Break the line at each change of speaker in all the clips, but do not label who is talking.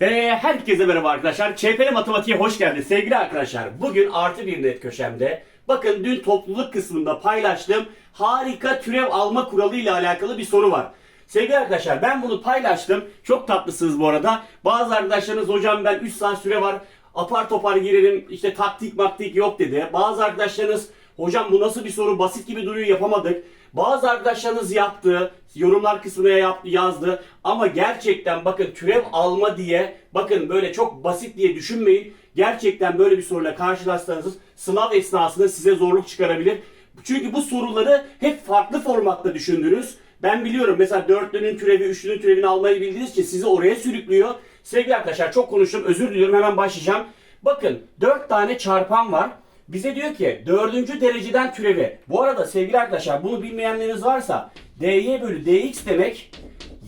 Ee, herkese merhaba arkadaşlar. ÇPL Matematiğe hoş geldiniz sevgili arkadaşlar. Bugün artı bir net köşemde. Bakın dün topluluk kısmında paylaştığım harika türev alma kuralı ile alakalı bir soru var. Sevgili arkadaşlar ben bunu paylaştım. Çok tatlısınız bu arada. Bazı arkadaşlarınız hocam ben 3 saat süre var. Apar topar girelim işte taktik maktik yok dedi. Bazı arkadaşlarınız hocam bu nasıl bir soru basit gibi duruyor yapamadık. Bazı arkadaşlarınız yaptı, yorumlar kısmına yaptı, yazdı ama gerçekten bakın türev alma diye bakın böyle çok basit diye düşünmeyin. Gerçekten böyle bir soruyla karşılaşsanız sınav esnasında size zorluk çıkarabilir. Çünkü bu soruları hep farklı formatta düşündünüz. Ben biliyorum mesela dörtlünün türevi, üçlünün türevini almayı bildiğiniz için sizi oraya sürüklüyor. Sevgili arkadaşlar çok konuştum özür diliyorum hemen başlayacağım. Bakın dört tane çarpan var. Bize diyor ki dördüncü dereceden türevi. Bu arada sevgili arkadaşlar bunu bilmeyenleriniz varsa dy bölü dx demek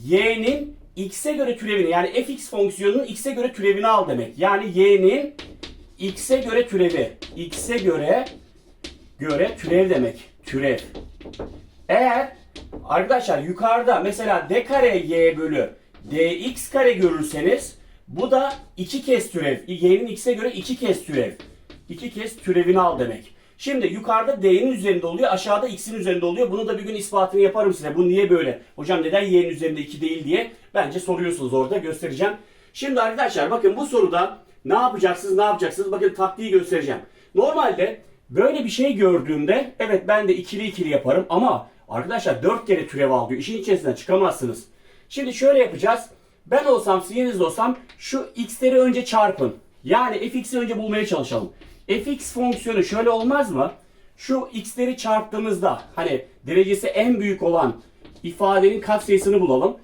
y'nin x'e göre türevini yani fx fonksiyonunun x'e göre türevini al demek. Yani y'nin x'e göre türevi. x'e göre göre türev demek. Türev. Eğer arkadaşlar yukarıda mesela d kare y bölü dx kare görürseniz bu da iki kez türev. y'nin x'e göre iki kez türev. İki kez türevini al demek. Şimdi yukarıda d'nin üzerinde oluyor, aşağıda x'in üzerinde oluyor. Bunu da bir gün ispatını yaparım size. Bu niye böyle? Hocam neden y'nin üzerinde 2 değil diye. Bence soruyorsunuz orada göstereceğim. Şimdi arkadaşlar bakın bu soruda ne yapacaksınız, ne yapacaksınız? Bakın taktiği göstereceğim. Normalde böyle bir şey gördüğümde evet ben de ikili ikili yaparım ama arkadaşlar 4 kere türev al diyor. İşin içerisinden çıkamazsınız. Şimdi şöyle yapacağız. Ben olsam siz olsam şu x'leri önce çarpın. Yani fx'i önce bulmaya çalışalım. Fx fonksiyonu şöyle olmaz mı? Şu x'leri çarptığımızda hani derecesi en büyük olan ifadenin katsayısını bulalım.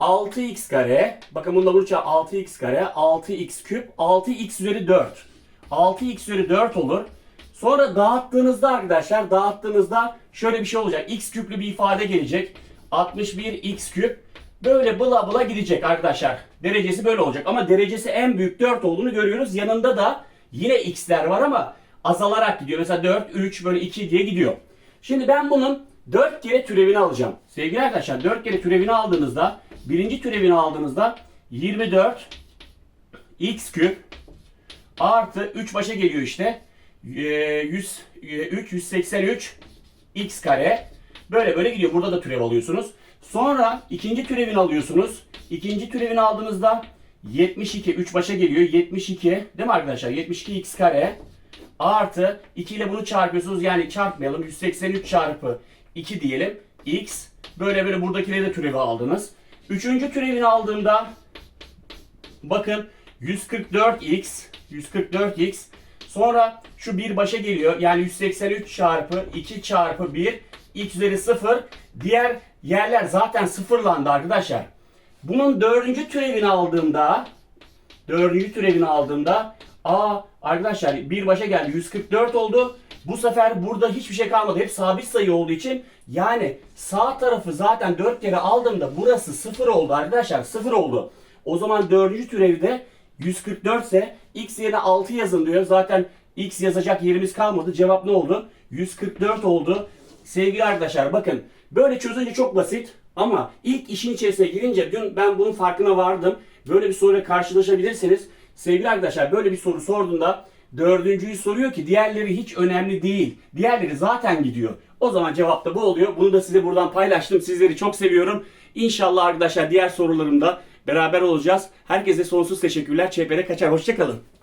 6x kare, bakın bunda vuracağım 6x kare, 6x küp, 6x üzeri 4. 6x üzeri 4 olur. Sonra dağıttığınızda arkadaşlar, dağıttığınızda şöyle bir şey olacak. x küplü bir ifade gelecek. 61x küp. Böyle bıla bıla gidecek arkadaşlar. Derecesi böyle olacak. Ama derecesi en büyük 4 olduğunu görüyoruz. Yanında da yine x'ler var ama azalarak gidiyor. Mesela 4, 3, böyle 2 diye gidiyor. Şimdi ben bunun 4 kere türevini alacağım. Sevgili arkadaşlar 4 kere türevini aldığınızda birinci türevini aldığınızda 24 x küp artı 3 başa geliyor işte. Ee, 100, e, 3, 183 x kare. Böyle böyle gidiyor. Burada da türev alıyorsunuz. Sonra ikinci türevini alıyorsunuz. İkinci türevini aldığınızda 72, 3 başa geliyor. 72 değil mi arkadaşlar? 72 x kare artı 2 ile bunu çarpıyorsunuz. Yani çarpmayalım. 183 çarpı 2 diyelim. x. Böyle böyle buradakileri de türevi aldınız. Üçüncü türevini aldığımda bakın 144x 144x sonra şu bir başa geliyor. Yani 183 çarpı 2 çarpı 1 x üzeri 0. Diğer yerler zaten sıfırlandı arkadaşlar. Bunun dördüncü türevini aldığımda dördüncü türevini aldığımda aa arkadaşlar bir başa geldi 144 oldu. Bu sefer burada hiçbir şey kalmadı. Hep sabit sayı olduğu için yani sağ tarafı zaten 4 kere aldığımda burası 0 oldu arkadaşlar. 0 oldu. O zaman dördüncü türevde 144 ise x yerine 6 yazın diyor. Zaten x yazacak yerimiz kalmadı. Cevap ne oldu? 144 oldu. Sevgili arkadaşlar bakın böyle çözünce çok basit ama ilk işin içerisine girince dün ben bunun farkına vardım. Böyle bir soruyla karşılaşabilirsiniz. Sevgili arkadaşlar böyle bir soru sorduğunda dördüncüyü soruyor ki diğerleri hiç önemli değil. Diğerleri zaten gidiyor. O zaman cevap da bu oluyor. Bunu da size buradan paylaştım. Sizleri çok seviyorum. İnşallah arkadaşlar diğer sorularımda beraber olacağız. Herkese sonsuz teşekkürler. ÇPR kaçar. Hoşçakalın.